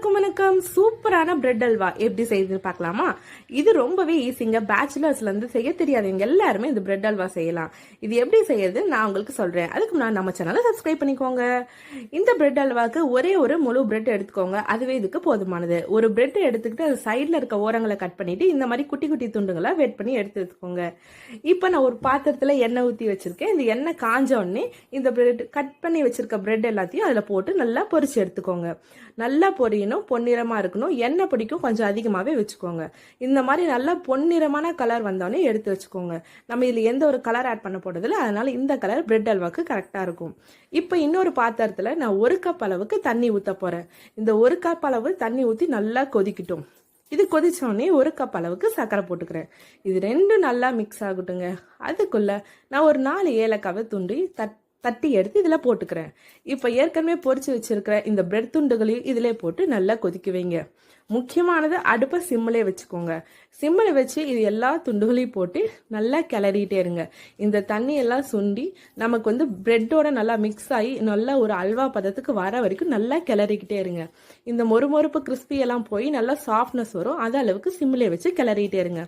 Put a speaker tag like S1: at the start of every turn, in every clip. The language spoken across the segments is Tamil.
S1: எல்லாருக்கும் வணக்கம். சூப்பரான பிரெட் அல்வா. எப்படி செய்து பார்க்கலாமா? இது ரொம்பவே ஈஸிங்க பேச்சுலர்ஸ்ல இருந்து செய்ய தெரியாதவங்க எல்லாருமே இந்த பிரெட் அல்வா செய்யலாம். இது எப்படி செய்யறது நான் உங்களுக்கு சொல்றேன். அதுக்கு முன்னாடி நம்ம சேனலை சப்ஸ்கிரைப் பண்ணிக்கோங்க. இந்த பிரெட் அல்வாக்கு ஒரே ஒரு முழு பிரெட் எடுத்துக்கோங்க. அதுவே இதுக்கு போதுமானது. ஒரு பிரெட் எடுத்துக்கிட்டு அது சைடில் இருக்க ஓரங்களை கட் பண்ணிட்டு இந்த மாதிரி குட்டி குட்டி துண்டுகளை வெட் பண்ணி எடுத்து வச்சுக்கோங்க. இப்போ நான் ஒரு பாத்திரத்தில் எண்ணெய் ஊற்றி வச்சிருக்கேன். இந்த எண்ணெய் காஞ்ச உடனே இந்த பிரெட் கட் பண்ணி வச்சிருக்க பிரெட் எல்லாத்தையும் அதில் போட்டு நல்லா பொரிச்சு எடுத்துக்கோங்க. நல்லா பொரியணும் பொன்னிறமாக இருக்கணும். எண்ணெய் பிடிக்கும் கொஞ்சம் அதிகமாகவே வச்சுக்கோங்க. இந்த மாதிரி நல்லா பொன்னிறமான கலர் வந்தோடனே எடுத்து வச்சுக்கோங்க. நம்ம இதில் எந்த ஒரு கலர் ஆட் பண்ண போகிறதில்ல அதனால் இந்த கலர் பிரெட் அல்வாக்கு கரெக்டாக இருக்கும். இப்போ இன்னொரு பாத்திரத்தில் நான் ஒரு கப் அளவுக்கு தண்ணி ஊற்ற போகிறேன் இந்த ஒரு கப் அளவு தண்ணி ஊற்றி நல்லா கொதிக்கட்டும். இது கொதிச்சோடனே ஒரு கப் அளவுக்கு சர்க்கரை போட்டுக்கிறேன். இது ரெண்டும் நல்லா மிக்ஸ் ஆகட்டுங்க. அதுக்குள்ள நான் ஒரு நாலு ஏலக்காவை துண்டி தட் தட்டி எடுத்து இதில் போட்டுக்கிறேன். இப்போ ஏற்கனவே பொறிச்சு வச்சிருக்கிற இந்த பிரெட் துண்டுகளையும் இதிலே போட்டு நல்லா கொதிக்க வைங்க. முக்கியமானது அடுப்பை சிம்மிலே வச்சுக்கோங்க. சிம்மில் வச்சு இது எல்லா துண்டுகளையும் போட்டு நல்லா கிளறிட்டே இருங்க. இந்த தண்ணி எல்லாம் சுண்டி நமக்கு வந்து பிரெட்டோட நல்லா மிக்ஸ் ஆகி நல்லா ஒரு அல்வா பதத்துக்கு வர வரைக்கும் நல்லா கிளறிக்கிட்டே இருங்க. இந்த மொறுமொறுப்பு கிறிஸ்பி எல்லாம் போய் நல்லா சாஃப்ட்னஸ் வரும். அது அளவுக்கு சிம்மிலே வச்சு கிளறிட்டே இருங்க.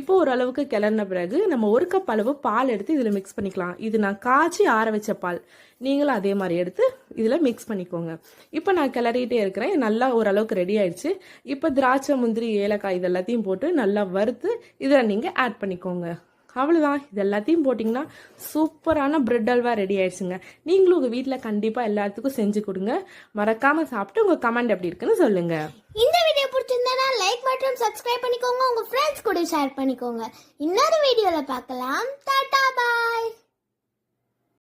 S1: இப்போ ஓரளவுக்கு கிளறின பிறகு நம்ம ஒரு கப் அளவு பால் எடுத்து இதில் மிக்ஸ் பண்ணிக்கலாம். இது நான் காய்ச்சி ஆற வச்ச பால். நீங்களும் அதே மாதிரி எடுத்து இதில் மிக்ஸ் பண்ணிக்கோங்க. இப்போ நான் கிளறிட்டே இருக்கிறேன். நல்லா ஓரளவுக்கு ரெடி ஆயிடுச்சு. இப்போ திராட்சை முந்திரி ஏலக்காய் இது எல்லாத்தையும் போட்டு நல்லா வறுத்து இதில் நீங்கள் ஆட் பண்ணிக்கோங்க. அவ்வளோதான் இது எல்லாத்தையும் போட்டிங்கன்னா சூப்பரான பிரெட் அல்வா ரெடி ஆயிடுச்சுங்க. நீங்களும் உங்கள் வீட்டில் கண்டிப்பாக எல்லாத்துக்கும் செஞ்சு கொடுங்க. மறக்காமல் சாப்பிட்டு உங்கள் கமெண்ட் எப்படி இருக்குன்னு சொல்லுங்கள்
S2: இந்த வீடியோ பிடிச்சிருந்தா லைக் மற்றும் சப்ஸ்கிரைப் பண்ணிக்கோங்க. உங்கள் ஃப்ரெண்ட்ஸ் கூட ஷேர் பண்ணிக்கோங்க. இன்னொரு வீடியோவில் பார்க்கலாம். டாடா பா